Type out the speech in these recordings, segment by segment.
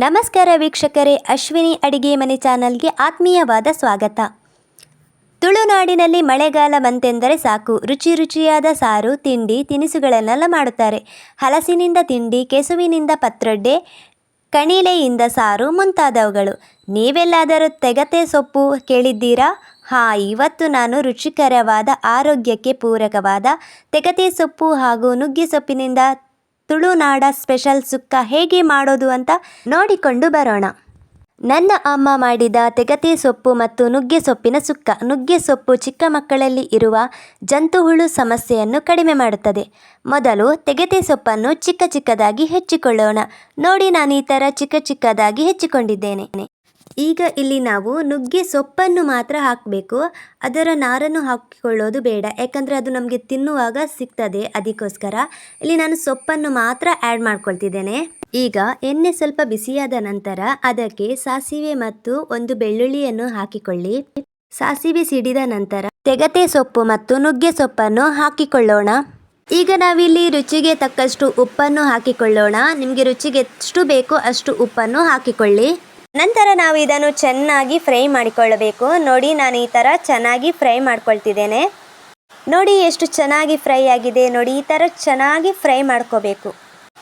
ನಮಸ್ಕಾರ ವೀಕ್ಷಕರೇ, ಅಶ್ವಿನಿ ಅಡಿಗೆ ಮನೆ ಚಾನಲ್ಗೆ ಆತ್ಮೀಯವಾದ ಸ್ವಾಗತ. ತುಳುನಾಡಿನಲ್ಲಿ ಮಳೆಗಾಲ ಬಂತೆಂದರೆ ಸಾಕು. ರುಚಿ ರುಚಿಯಾದ ಸಾರು, ತಿಂಡಿ, ತಿನಿಸುಗಳನ್ನೆಲ್ಲ ಮಾಡುತ್ತಾರೆ. ಹಲಸಿನಿಂದ ತಿಂಡಿ, ಕೆಸುವಿನಿಂದ ಪತ್ರೊಡ್ಡೆ, ಕಣಿಲೆಯಿಂದ ಸಾರು ಮುಂತಾದವುಗಳು. ನೀವೆಲ್ಲಾದರೂ ತೆಗತೆ ಸೊಪ್ಪು ಕೇಳಿದ್ದೀರಾ? ಹಾಂ, ಇವತ್ತು ನಾನು ರುಚಿಕರವಾದ, ಆರೋಗ್ಯಕ್ಕೆ ಪೂರಕವಾದ ತೆಗತೆ ಸೊಪ್ಪು ಹಾಗೂ ನುಗ್ಗೆ ಸೊಪ್ಪಿನಿಂದ ತುಳುನಾಡ ಸ್ಪೆಷಲ್ ಸುಕ್ಕ ಹೇಗೆ ಮಾಡೋದು ಅಂತ ನೋಡಿಕೊಂಡು ಬರೋಣ. ನನ್ನ ಅಮ್ಮ ಮಾಡಿದ ತೆಗತೆ ಸೊಪ್ಪು ಮತ್ತು ನುಗ್ಗೆ ಸೊಪ್ಪಿನ ಸುಕ್ಕ. ನುಗ್ಗೆ ಸೊಪ್ಪು ಚಿಕ್ಕ ಮಕ್ಕಳಲ್ಲಿ ಇರುವ ಜಂತುಹುಳು ಸಮಸ್ಯೆಯನ್ನು ಕಡಿಮೆ ಮಾಡುತ್ತದೆ. ಮೊದಲು ತೆಗೆತೆ ಸೊಪ್ಪನ್ನು ಚಿಕ್ಕ ಚಿಕ್ಕದಾಗಿ ಹೆಚ್ಚಿಕೊಳ್ಳೋಣ. ನೋಡಿ ನಾನು ಈ ಥರ ಚಿಕ್ಕ ಚಿಕ್ಕದಾಗಿ ಹೆಚ್ಚಿಕೊಂಡಿದ್ದೇನೆ. ಈಗ ಇಲ್ಲಿ ನಾವು ನುಗ್ಗೆ ಸೊಪ್ಪನ್ನು ಮಾತ್ರ ಹಾಕಬೇಕು. ಅದರ ನಾರನ್ನು ಹಾಕಿಕೊಳ್ಳೋದು ಬೇಡ. ಯಾಕಂದರೆ ಅದು ನಮಗೆ ತಿನ್ನುವಾಗ ಸಿಗ್ತದೆ ಅದಕ್ಕೋಸ್ಕರ. ಇಲ್ಲಿ ನಾನು ಸೊಪ್ಪನ್ನು ಮಾತ್ರ ಆ್ಯಡ್ ಮಾಡ್ಕೊಳ್ತಿದ್ದೇನೆ. ಈಗ ಎಣ್ಣೆ ಸ್ವಲ್ಪ ಬಿಸಿಯಾದ ನಂತರ ಅದಕ್ಕೆ ಸಾಸಿವೆ ಮತ್ತು ಒಂದು ಬೆಳ್ಳುಳ್ಳಿಯನ್ನು ಹಾಕಿಕೊಳ್ಳಿ. ಸಾಸಿವೆ ಸಿಡಿದ ನಂತರ ತೆಗತೆ ಸೊಪ್ಪು ಮತ್ತು ನುಗ್ಗೆ ಸೊಪ್ಪನ್ನು ಹಾಕಿಕೊಳ್ಳೋಣ. ಈಗ ನಾವಿಲ್ಲಿ ರುಚಿಗೆ ತಕ್ಕಷ್ಟು ಉಪ್ಪನ್ನು ಹಾಕಿಕೊಳ್ಳೋಣ. ನಿಮಗೆ ರುಚಿಗೆ ಎಷ್ಟು ಬೇಕೋ ಅಷ್ಟು ಉಪ್ಪನ್ನು ಹಾಕಿಕೊಳ್ಳಿ. ನಂತರ ನಾವು ಇದನ್ನು ಚೆನ್ನಾಗಿ ಫ್ರೈ ಮಾಡಿಕೊಳ್ಳಬೇಕು. ನೋಡಿ, ನಾನು ಈ ಥರ ಚೆನ್ನಾಗಿ ಫ್ರೈ ಮಾಡ್ಕೊಳ್ತಿದ್ದೇನೆ. ನೋಡಿ, ಎಷ್ಟು ಚೆನ್ನಾಗಿ ಫ್ರೈ ಆಗಿದೆ. ನೋಡಿ, ಈ ಥರ ಚೆನ್ನಾಗಿ ಫ್ರೈ ಮಾಡ್ಕೋಬೇಕು.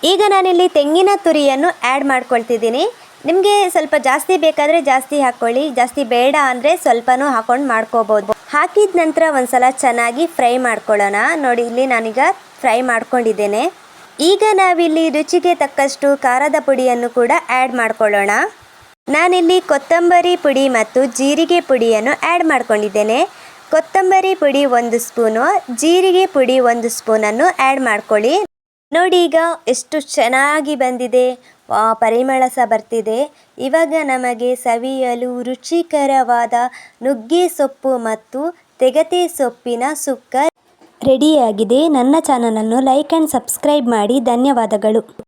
ಈಗ ನಾನಿಲ್ಲಿ ತೆಂಗಿನ ತುರಿಯನ್ನು ಆ್ಯಡ್ ಮಾಡ್ಕೊಳ್ತಿದ್ದೀನಿ. ನಿಮಗೆ ಸ್ವಲ್ಪ ಜಾಸ್ತಿ ಬೇಕಾದರೆ ಜಾಸ್ತಿ ಹಾಕ್ಕೊಳ್ಳಿ. ಜಾಸ್ತಿ ಬೇಡ ಅಂದರೆ ಸ್ವಲ್ಪನೂ ಹಾಕ್ಕೊಂಡು ಮಾಡ್ಕೋಬೋದು. ಹಾಕಿದ ನಂತರ ಒಂದ್ಸಲ ಚೆನ್ನಾಗಿ ಫ್ರೈ ಮಾಡ್ಕೊಳ್ಳೋಣ. ನೋಡಿ, ಇಲ್ಲಿ ನಾನೀಗ ಫ್ರೈ ಮಾಡ್ಕೊಂಡಿದ್ದೇನೆ. ಈಗ ನಾವಿಲ್ಲಿ ರುಚಿಗೆ ತಕ್ಕಷ್ಟು ಖಾರದ ಪುಡಿಯನ್ನು ಕೂಡ ಆ್ಯಡ್ ಮಾಡ್ಕೊಳ್ಳೋಣ. ನಾನಿಲ್ಲಿ ಕೊತ್ತಂಬರಿ ಪುಡಿ ಮತ್ತು ಜೀರಿಗೆ ಪುಡಿಯನ್ನು ಆ್ಯಡ್ ಮಾಡ್ಕೊಂಡಿದ್ದೇನೆ. ಕೊತ್ತಂಬರಿ ಪುಡಿ ಒಂದು ಸ್ಪೂನು, ಜೀರಿಗೆ ಪುಡಿ ಒಂದು ಸ್ಪೂನನ್ನು ಆ್ಯಡ್ ಮಾಡ್ಕೊಳ್ಳಿ. ನೋಡಿ ಈಗ ಎಷ್ಟು ಚೆನ್ನಾಗಿ ಬಂದಿದೆ. ಪರಿಮಳ ಸಹ ಬರ್ತಿದೆ. ಇವಾಗ ನಮಗೆ ಸವಿಯಲು ರುಚಿಕರವಾದ ನುಗ್ಗೆ ಸೊಪ್ಪು ಮತ್ತು ತೆಗತೆ ಸೊಪ್ಪಿನ ಸುಕ್ಕ ರೆಡಿಯಾಗಿದೆ. ನನ್ನ ಚಾನಲನ್ನು ಲೈಕ್ ಆ್ಯಂಡ್ ಸಬ್ಸ್ಕ್ರೈಬ್ ಮಾಡಿ. ಧನ್ಯವಾದಗಳು.